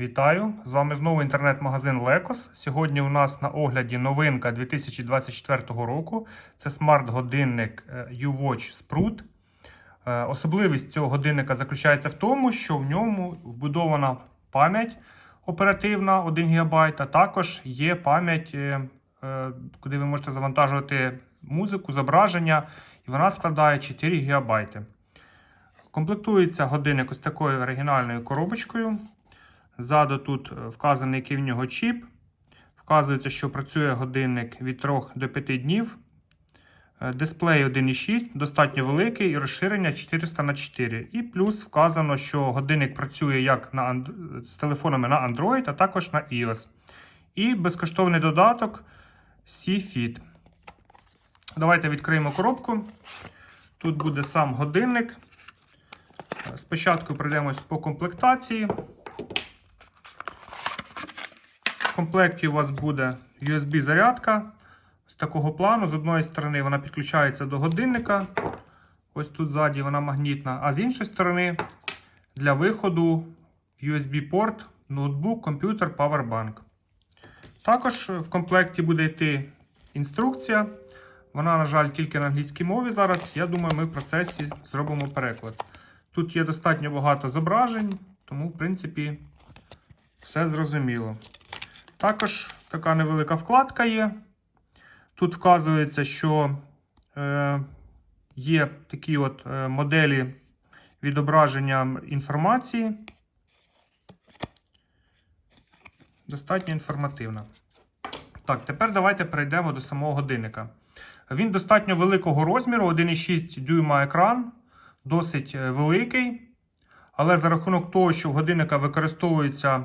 Вітаю! З вами знову інтернет-магазин Лекос. Сьогодні у нас на огляді новинка 2024 року. Це смарт-годинник е, U-Watch Sprut. Е, Особливість цього годинника заключається в тому, що в ньому вбудована пам'ять оперативна 1 ГБ, а також є пам'ять, е, куди ви можете завантажувати музику, зображення, і вона складає 4 ГБ. Комплектується годинник ось такою оригінальною коробочкою. Ззаду тут е, вказаний, який в нього чіп. Вказується, що працює годинник від 3 до 5 днів. Е, Дисплей 1,6, достатньо великий і розширення 400 на 4 І плюс вказано, що годинник працює як на, з телефонами на Android, а також на iOS. І безкоштовний додаток C-Fit. Давайте відкриємо коробку. Тут буде сам годинник. Е, Спочатку пройдемось по комплектації. В комплекті у вас буде USB-зарядка з такого плану. З одної сторони вона підключається до годинника. Ось тут ззаді вона магнітна. А з іншої сторони для виходу USB-порт, ноутбук, комп'ютер, Powerbank. Також в комплекті буде йти інструкція. Вона, на жаль, тільки на англійській мові зараз. Я думаю, ми в процесі зробимо переклад. Тут є достатньо багато зображень, тому, в принципі, все зрозуміло. Також така невелика вкладка є. Тут вказується, що е, є такі от е, моделі відображення інформації. Достатньо інформативна. Так, тепер давайте перейдемо до самого годинника. Він достатньо великого розміру, 1,6 дюйма екран, досить е, великий. Але за рахунок того, що в годинника використовуються е,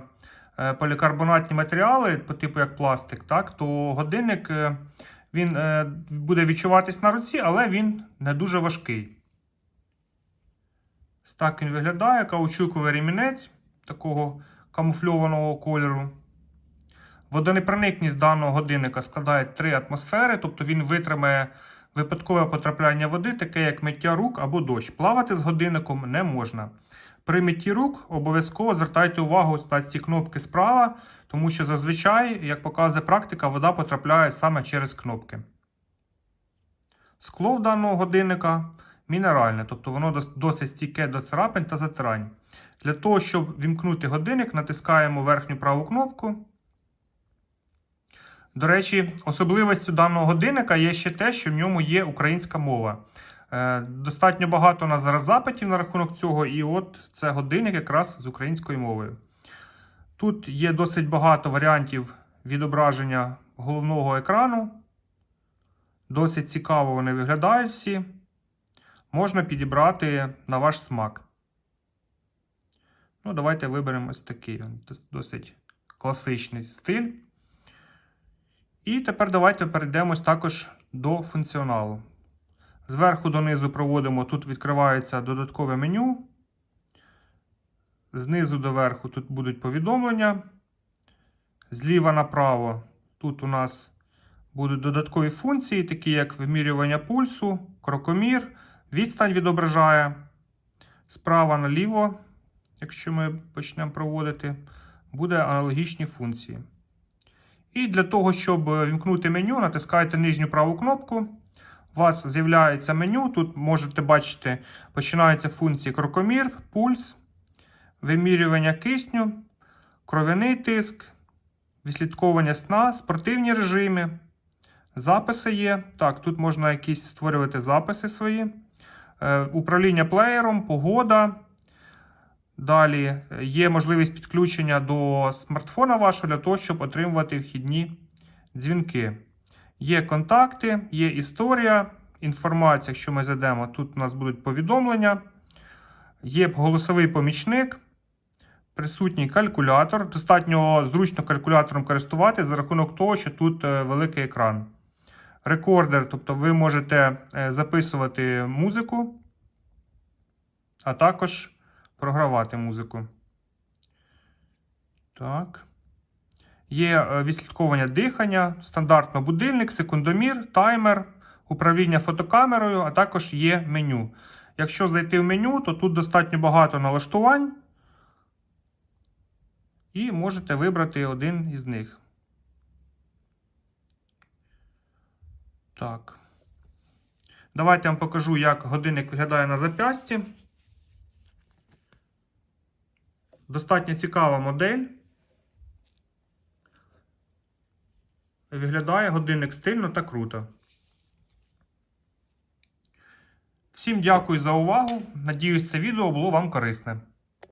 полікарбонатні матеріали, по типу як пластик, так, то годинник е, він е, буде відчуватись на руці, але він не дуже важкий. Так він виглядає, каучуковий ремінець такого камуфльованого кольору. Водонепроникність даного годинника складає 3 атмосфери, тобто він витримає випадкове потрапляння води, таке як миття рук або дощ. Плавати з годинником не можна. При митті рук обов'язково звертайте увагу на ці кнопки справа, тому що зазвичай, як показує практика, вода потрапляє саме через кнопки. Скло в даного годинника мінеральне, тобто воно досить стійке до царапин та затирань. Для того, щоб вімкнути годинник, натискаємо верхню праву кнопку. До речі, особливістю даного годинника є ще те, що в ньому є українська мова. Е, Достатньо багато у нас зараз запитів на рахунок цього, і от це годинник якраз з українською мовою. Тут є досить багато варіантів відображення головного екрану. Досить цікаво вони виглядають всі. Можна підібрати на ваш смак. Ну, давайте виберемо ось такий. Досить класичний стиль. І тепер давайте перейдемо також до функціоналу. Зверху донизу проводимо, тут відкривається додаткове меню. Знизу до верху тут будуть повідомлення. Зліва направо тут у нас будуть додаткові функції, такі як вимірювання пульсу, крокомір, відстань відображає. Справа наліво, якщо ми почнемо проводити, буде аналогічні функції. І для того, щоб вімкнути меню, натискаєте нижню праву кнопку. У вас з'являється меню. Тут можете бачити, починаються функції крокомір, пульс, вимірювання кисню, кров'яний тиск, відслідковування сна, спортивні режими, записи є. Так, тут можна якісь створювати записи свої, Е, управління плеєром, погода. Далі є можливість підключення до смартфона вашого для того, щоб отримувати вхідні дзвінки. Є контакти, є історія, інформація, якщо ми зайдемо, тут у нас будуть повідомлення. Є голосовий помічник, присутній калькулятор. Достатньо зручно калькулятором користуватися за рахунок того, що тут е, великий екран. Рекордер, тобто ви можете е, записувати музику, а також програвати музику. Так. Є е, відслідковування дихання, стандартно будильник, секундомір, таймер, управління фотокамерою, а також є меню. Якщо зайти в меню, то тут достатньо багато налаштувань. І можете вибрати один із них. Так. Давайте я вам покажу, як годинник виглядає на зап'ясті. Достатньо цікава модель. Виглядає годинник стильно та круто. Всім дякую за увагу. Надіюсь, це відео було вам корисне.